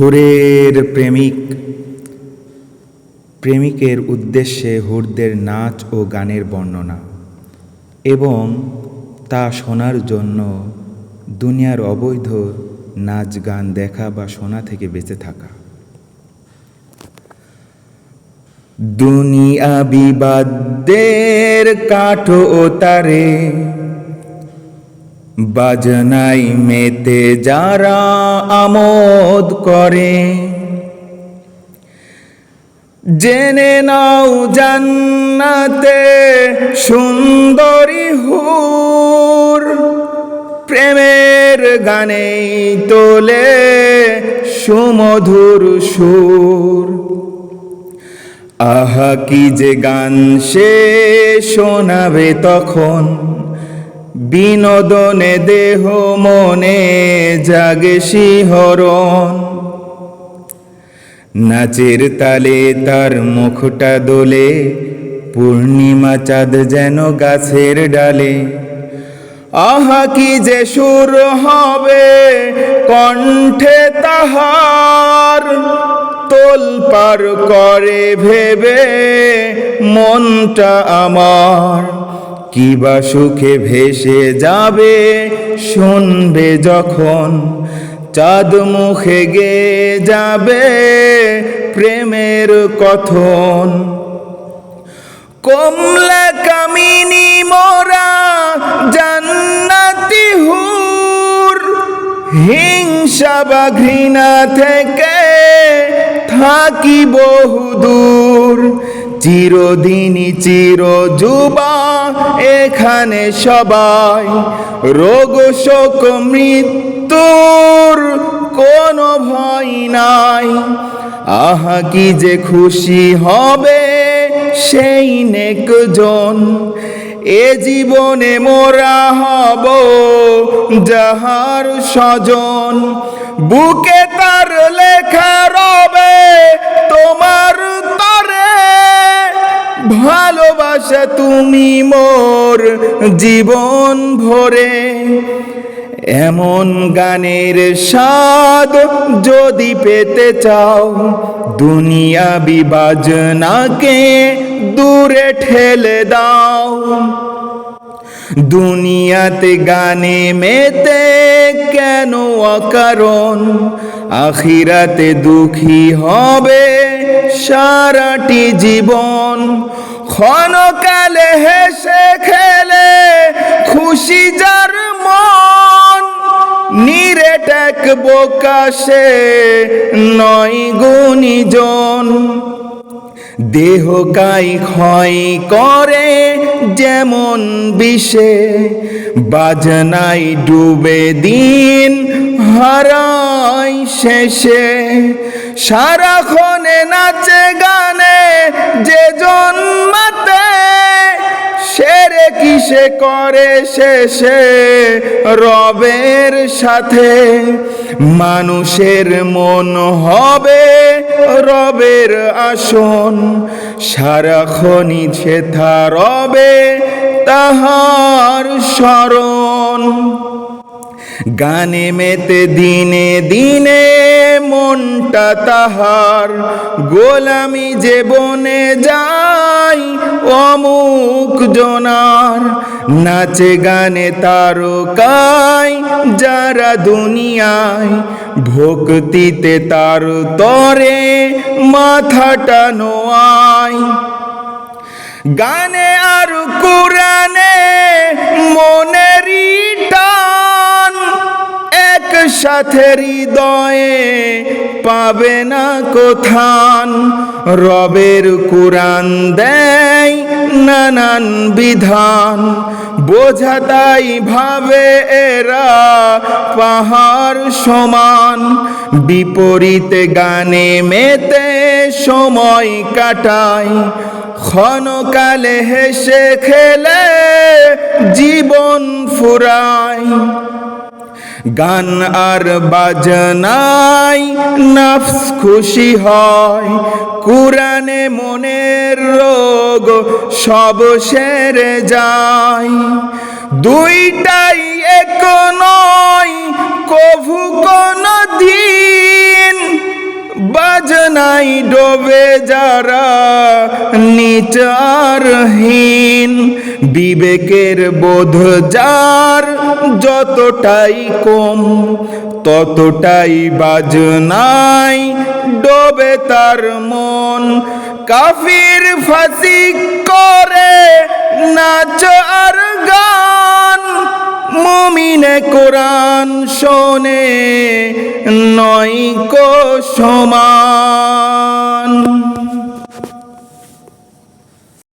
হুরের প্রেমিক, প্রেমিকের উদ্দেশ্যে হুরদের নাচ ও গানের বর্ণনা এবং তা শোনার জন্য দুনিয়ার অবৈধ নাচ গান দেখা বা শোনা থেকে বেঁচে থাকা। দুনিয়া বিবাদের কাঠো ও তারে বাজনাই মেতে যারা আমোদ করে। জেনে নাও জান্নাতে সুন্দরী হুর, প্রেমের গানেই তোলে সুমধুর সুর। আহা, কি যে গান সে শোনাবে তখন বিনোদনে দেহ মনে জাগে শিহরণ। নাচের তালে তার মুখটা দোলে, পূর্ণিমা চাঁদ যেন গাছের ডালে। আহা, কি যে সুর হবে কণ্ঠে তাহার তোল পার করে ভেবে মনটা আমার। কিবা সুখে ভেসে যাবে, শুনবে যখন। চাঁদ মুখে গে যাবে প্রেমের কথন। কমলা কামিনী মোরা জান্নাতি হুর। হিংসা বা ঘৃণা থেকে থাকি বহুদূর। চিরদিনই চির যুবা এখানে সবাই রোগ, শোক, মৃত্যুর কোনো ভয় নাই। আহা, কি যে খুশি হবে সেই নেকজন। এ জীবনে মোরা হব যাহার স্বজন। বুকে তার লেখা রবে তুমি মোর জীবন ভরে। এমন গানের স্বাদ যদি পেতে চাও, দুনিয়া বিবাজনাকে দূরে ঠেলে দাও। দুনিয়াতে গানে মেতে কেন অকারণ? আখিরাতে দুঃখী হবে সারাটি জীবন। ক্ষণকালে হেসে খেলে খুশি যার মন নিরেটাক বোকাশে নয় গুণীজন দেহ কাই ক্ষয় করে যেমন বিষে বাজনাই ডুবে দিন হারাই শেষে। সারাক্ষণে নাচে গানে যে জন্মাতে কিসে করে শেষে রবের সাথে। মানুষের মন হবে রবের আসন। সারাক্ষণই ছেথা রবে তাহার স্মরণ। গানে মেতে দিনে দিনে মনটা তাহার। গোলামি যে বনে যায়, অমুক জনার। নাচে গানে তারকায় যারা দুনিয়ায়। ভক্তিতে তার তরে মাথাটা নোয়ায়। গানে আর কোরআনে মনেরই টান। একসাথে হৃদয়ে পাবে না কোথান। রবের কোরআন দেয় নানান বিধান। বোঝা তাই ভাবে এরা পাহাড় সমান। বিপরীতে গানে মেতে সময় কাটায়। ক্ষণকালে হেসে খেলে জীবন ফুরায়। গান আর বাজনাই নাফস খুশি হয়। কুরানে মনের রোগ সব সেরে যায়। দুইটাই এক নয়, কভু কোন নাই ডোবে যারা, নিচারহীন বিবেকের বোধ যার যতটাই কম, ততটাই বাজনাই ডোবে তার মন। কাফির ফাঁসি করে নাচ আর গান মমিনে কোরআন শোনে নয় কো সমান।